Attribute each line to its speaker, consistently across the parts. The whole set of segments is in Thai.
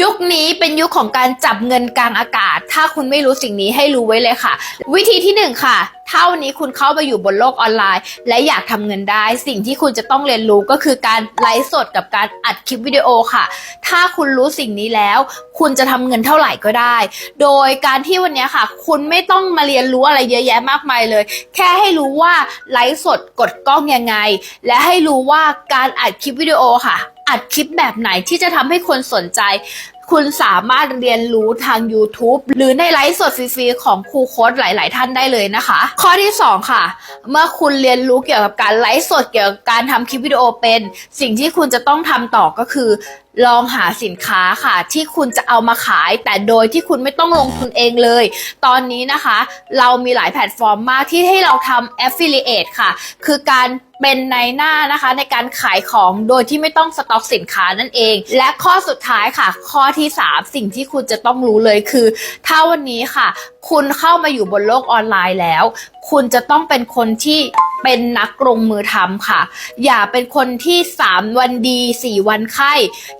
Speaker 1: ยุคนี้เป็นยุคของการจับเงินกลางอากาศ ถ้าคุณไม่รู้สิ่งนี้ให้รู้ไว้เลยค่ะ วิธีที่หนึ่งค่ะถ้านี้คุณเข้าไปอยู่บนโลกออนไลน์ และอยากทำเงินได้ สิ่งที่คุณจะต้องเรียนรู้ก็คือการไลฟ์สดกับการอัดคลิปวิดีโอค่ะ ถ้าคุณรู้สิ่งนี้แล้ว คุณจะทำเงินเท่าไหร่ก็ได้ โดยการที่วันนี้ค่ะ คุณไม่ต้องมาเรียนรู้อะไรเยอะแยะมากมายเลย แค่ให้รู้ว่าไลฟ์สดกดกล้องยังไง และให้รู้ว่าการอัดคลิปวิดีโอค่ะ อัดคลิปแบบไหนที่จะทำให้คนสนใจ คุณสามารถเรียนรู้ทาง YouTube หรือในไลฟ์สดฟรีๆของครูโค้ดหลาย ๆ ท่านได้เลยนะคะ ข้อที่ 2 ค่ะ เมื่อคุณเรียนรู้เกี่ยวกับการไลฟ์สดเกี่ยวกับการทำคลิปวิดีโอเป็น สิ่งที่คุณจะต้องทำต่อก็คือลองหาสินค้าค่ะ ที่คุณจะเอามาขาย แต่โดยที่คุณไม่ต้องลงทุนเองเลย ตอนนี้นะคะ เรามีหลายแพลตฟอร์มมากที่ให้เราทำ affiliate ค่ะ คือการเป็นในหน้านะคะในการขายของโดยที่ไม่ต้องสต็อกสินค้านั่นเอง และข้อสุดท้ายค่ะ ข้อที่3 สิ่งที่คุณจะต้องรู้เลยคือ ถ้าวันนี้ค่ะ คุณเข้ามาอยู่บนโลกออนไลน์แล้ว คุณจะต้องเป็นคนที่ เป็นนักลงมือทำค่ะ อย่าเป็นคนที่ 3 วันดี 4 วันไข้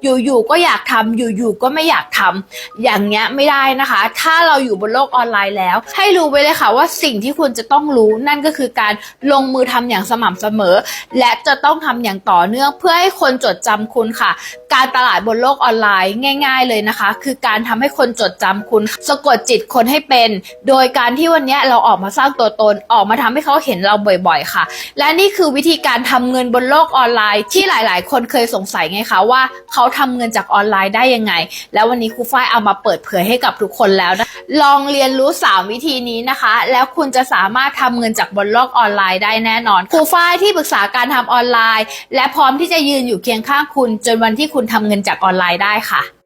Speaker 1: อยู่ๆก็อยากทำอยู่ๆก็ไม่อยากทำอย่างเงี้ยไม่ได้นะคะ ถ้าเราอยู่บนโลกออนไลน์แล้ว ให้รู้ไว้เลยค่ะว่าสิ่งที่คุณจะต้องรู้นั่นก็คือการลงมือทำอย่างสม่ำเสมอ และจะต้องทำอย่างต่อเนื่องเพื่อให้คนจดจำคุณค่ะ การตลาดบนโลกออนไลน์ง่าย ๆ เลยนะคะ คือการทำให้คนจดจำคุณ สะกดจิตคนให้เป็น โดยการที่วันนี้เราออกมาสร้างตัวตนออกมาทำให้เขาเห็นเราบ่อยๆค่ะ และนี่คือวิธีการทำเงินบนโลกออนไลน์ ที่หลาย ๆ คนเคยสงสัยไงคะว่าเขาทำเงินจากออนไลน์ได้ยังไง แล้ววันนี้ครูฝ้ายเอามาเปิดเผยให้กับทุกคนแล้วนะลองเรียนรู้ 3 วิธีนี้นะคะ แล้วคุณจะสามารถทำเงินจากบนโลกออนไลน์ได้แน่นอนครูฝ้ายที่ปรึกษาการทำออนไลน์ และพร้อมที่จะยืนอยู่เคียงข้างคุณ จนวันที่คุณทำเงินจากออนไลน์ได้ค่ะ